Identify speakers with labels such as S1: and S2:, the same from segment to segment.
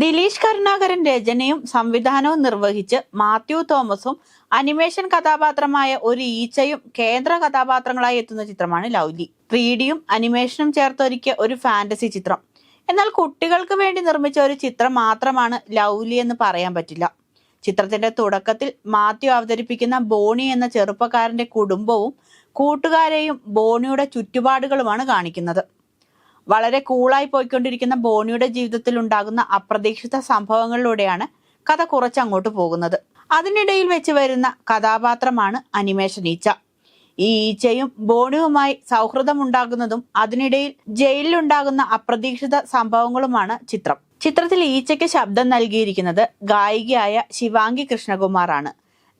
S1: ദിലീഷ് കരുണാകരൻ രചനയും സംവിധാനവും നിർവഹിച്ച് മാത്യു തോമസും അനിമേഷൻ കഥാപാത്രമായ ഒരു ഈച്ചയും കേന്ദ്ര കഥാപാത്രങ്ങളായി എത്തുന്ന ചിത്രമാണ് ലൗലി. ത്രീ ഡിയും അനിമേഷനും ചേർത്തൊരുക്കിയ ഒരു ഫാന്റസി ചിത്രം. എന്നാൽ കുട്ടികൾക്ക് വേണ്ടി നിർമ്മിച്ച ഒരു ചിത്രം മാത്രമാണ് ലൗലി എന്ന് പറയാൻ പറ്റില്ല. ചിത്രത്തിന്റെ തുടക്കത്തിൽ മാത്യു അവതരിപ്പിക്കുന്ന ബോണി എന്ന ചെറുപ്പക്കാരന്റെ കുടുംബവും കൂട്ടുകാരെയും ബോണിയുടെ ചുറ്റുപാടുകളുമാണ് കാണിക്കുന്നത്. വളരെ കൂളായി പോയിക്കൊണ്ടിരിക്കുന്ന ബോണിയുടെ ജീവിതത്തിൽ ഉണ്ടാകുന്ന അപ്രതീക്ഷിത സംഭവങ്ങളിലൂടെയാണ് കഥ കുറച്ചങ്ങോട്ട് പോകുന്നത്. അതിനിടയിൽ വെച്ച് വരുന്ന കഥാപാത്രമാണ് അനിമേഷൻ ഈച്ച. ഈ ഈച്ചയും ബോണിയുമായി സൗഹൃദം ഉണ്ടാകുന്നതും അതിനിടയിൽ ജയിലിലുണ്ടാകുന്ന അപ്രതീക്ഷിത സംഭവങ്ങളുമാണ് ചിത്രം. ചിത്രത്തിൽ ഈച്ചയ്ക്ക് ശബ്ദം നൽകിയിരിക്കുന്നത് ഗായികയായ ശിവാംഗി കൃഷ്ണകുമാറാണ്.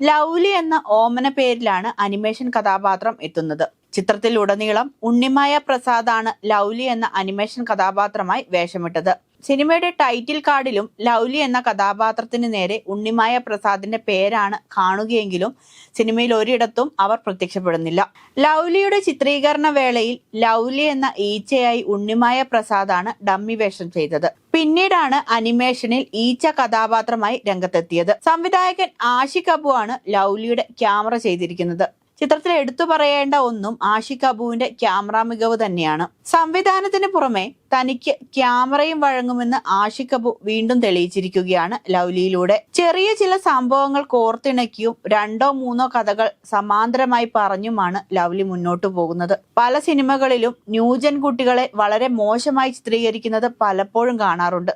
S1: ലൗലി എന്ന ഓമന പേരിലാണ് അനിമേഷൻ കഥാപാത്രം എത്തുന്നത്. ചിത്രത്തിലുടനീളം ഉണ്ണിമായ പ്രസാദാണ് ലൗലി എന്ന അനിമേഷൻ കഥാപാത്രമായി വേഷമിട്ടത്. സിനിമയുടെ ടൈറ്റിൽ കാർഡിലും ലൗലി എന്ന കഥാപാത്രത്തിന് നേരെ ഉണ്ണിമായ പ്രസാദിന്റെ പേരാണ് കാണുകയെങ്കിലും സിനിമയിൽ ഒരിടത്തും അവർ പ്രത്യക്ഷപ്പെടുന്നില്ല. ലൗലിയുടെ ചിത്രീകരണ വേളയിൽ ലൗലി എന്ന ഈച്ചയായി ഉണ്ണിമായ പ്രസാദാണ് ഡമ്മി വേഷം ചെയ്തത്. പിന്നീടാണ് അനിമേഷനിൽ ഈച്ച കഥാപാത്രമായി രംഗത്തെത്തിയത്. സംവിധായകൻ ആഷിഖ് അബു ആണ് ലൗലിയുടെ ക്യാമറ ചെയ്തിരിക്കുന്നത്. ചിത്രത്തിൽ എടുത്തു പറയേണ്ട ഒന്നും ആഷിഖ് അബുവിന്റെ ക്യാമറ മികവ് തന്നെയാണ്. സംവിധാനത്തിന് പുറമെ തനിക്ക് ക്യാമറയും വഴങ്ങുമെന്ന് ആഷിഖ് അബു വീണ്ടും തെളിയിച്ചിരിക്കുകയാണ് ലൗലിയിലൂടെ. ചെറിയ ചില സംഭവങ്ങൾ കോർത്തിണക്കിയും രണ്ടോ മൂന്നോ കഥകൾ സമാന്തരമായി പറഞ്ഞുമാണ് ലൗലി മുന്നോട്ടു പോകുന്നത്. പല സിനിമകളിലും ന്യൂജൻ കുട്ടികളെ വളരെ മോശമായി ചിത്രീകരിക്കുന്നത് പലപ്പോഴും കാണാറുണ്ട്.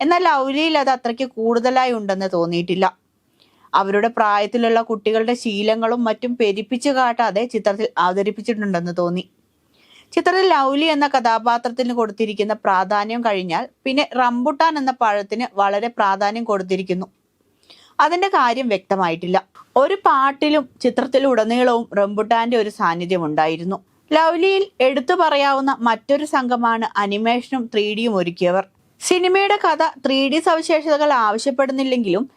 S1: എന്നാൽ ലൗലിയിൽ അത് അത്രയ്ക്ക് കൂടുതലായി ഉണ്ടെന്ന് തോന്നിയിട്ടില്ല. അവരുടെ പ്രായത്തിലുള്ള കുട്ടികളുടെ ശീലങ്ങളും മറ്റും പെരിപ്പിച്ചു കാട്ടാതെ ചിത്രത്തിൽ അവതരിപ്പിച്ചിട്ടുണ്ടെന്ന് തോന്നി. ചിത്രത്തിൽ ലൗലി എന്ന കഥാപാത്രത്തിന് കൊടുത്തിരിക്കുന്ന പ്രാധാന്യം കഴിഞ്ഞാൽ പിന്നെ റംബുട്ടാൻ എന്ന പഴത്തിന് വളരെ പ്രാധാന്യം കൊടുത്തിരിക്കുന്നു. അതിന്റെ കാര്യം വ്യക്തമായിട്ടില്ല. ഒരു പാട്ടിലും ചിത്രത്തിലുടനീളവും റംബുട്ടാന്റെ ഒരു സാന്നിധ്യം ഉണ്ടായിരുന്നു. ലൗലിയിൽ എടുത്തു പറയാവുന്ന മറ്റൊരു സംഘമാണ് അനിമേഷനും ത്രീ ഡിയും ഒരുക്കിയവർ. സിനിമയുടെ കഥ ത്രീ ഡി സവിശേഷതകൾ ആവശ്യപ്പെടുന്നില്ലെങ്കിലും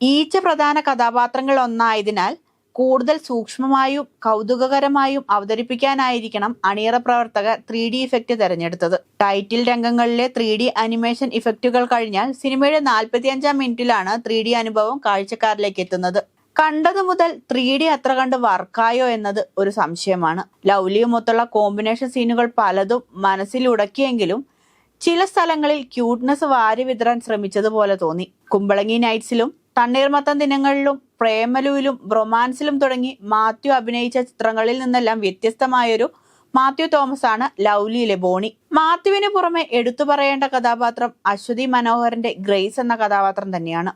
S1: ഈച്ച പ്രധാന കഥാപാത്രങ്ങൾ ഒന്നായതിനാൽ കൂടുതൽ സൂക്ഷ്മമായും കൗതുകകരമായും അവതരിപ്പിക്കാനായിരിക്കണം അണിയറ പ്രവർത്തകർ ത്രീ ഡി ഇഫക്റ്റ് തെരഞ്ഞെടുത്തത്. ടൈറ്റിൽ രംഗങ്ങളിലെ ത്രീ ഡി അനിമേഷൻ ഇഫക്റ്റുകൾ കഴിഞ്ഞാൽ സിനിമയുടെ നാൽപ്പത്തിയഞ്ചാം മിനിറ്റിലാണ് ത്രീ ഡി അനുഭവം കാഴ്ചക്കാരിലേക്ക് എത്തുന്നത്. കണ്ടതു മുതൽ ത്രീ ഡി അത്ര കണ്ട് വർക്കായോ എന്നത് ഒരു സംശയമാണ്. ലൗലിയുമൊത്തുള്ള കോമ്പിനേഷൻ സീനുകൾ പലതും മനസ്സിൽ ഉടക്കിയെങ്കിലും ചില സ്ഥലങ്ങളിൽ ക്യൂട്ട്നെസ് വാരി വിതരാൻ ശ്രമിച്ചതുപോലെ തോന്നി. കുമ്പളങ്ങി നൈറ്റ്സിലും തണ്ണീർമത്തം ദിനങ്ങളിലും പ്രേമലുവിലും റൊമാൻസിലും തുടങ്ങി മാത്യു അഭിനയിച്ച ചിത്രങ്ങളിൽ നിന്നെല്ലാം വ്യത്യസ്തമായൊരു മാത്യു തോമസ് ആണ് ലൗലിയിലെ ബോണി. മാത്യുവിന് പുറമെ എടുത്തു പറയേണ്ട കഥാപാത്രം അശ്വതി മനോഹരന്റെ ഗ്രേസ് എന്ന കഥാപാത്രം തന്നെയാണ്.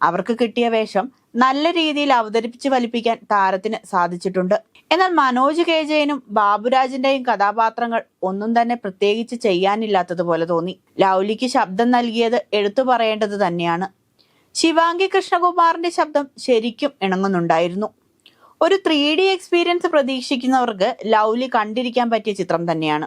S1: അവർക്ക് കിട്ടിയ വേഷം നല്ല രീതിയിൽ അവതരിപ്പിച്ച് വലിപ്പിക്കാൻ താരത്തിന് സാധിച്ചിട്ടുണ്ട്. എന്നാൽ മനോജ് കെ ജയനും ബാബുരാജിന്റെയും കഥാപാത്രങ്ങൾ ഒന്നും തന്നെ പ്രത്യേകിച്ച് ചെയ്യാനില്ലാത്തതുപോലെ തോന്നി. ലൗലിക്ക് ശബ്ദം നൽകിയത് എടുത്തു പറയേണ്ടത് തന്നെയാണ്. ശിവാംഗി കൃഷ്ണകുമാറിന്റെ ശബ്ദം ശരിക്കും ഇണങ്ങുന്നുണ്ടായിരുന്നു. ഒരു ത്രീ ഡി എക്സ്പീരിയൻസ് പ്രതീക്ഷിക്കുന്നവർക്ക് ലൗലി കണ്ടിരിക്കാൻ പറ്റിയ ചിത്രം തന്നെയാണ്.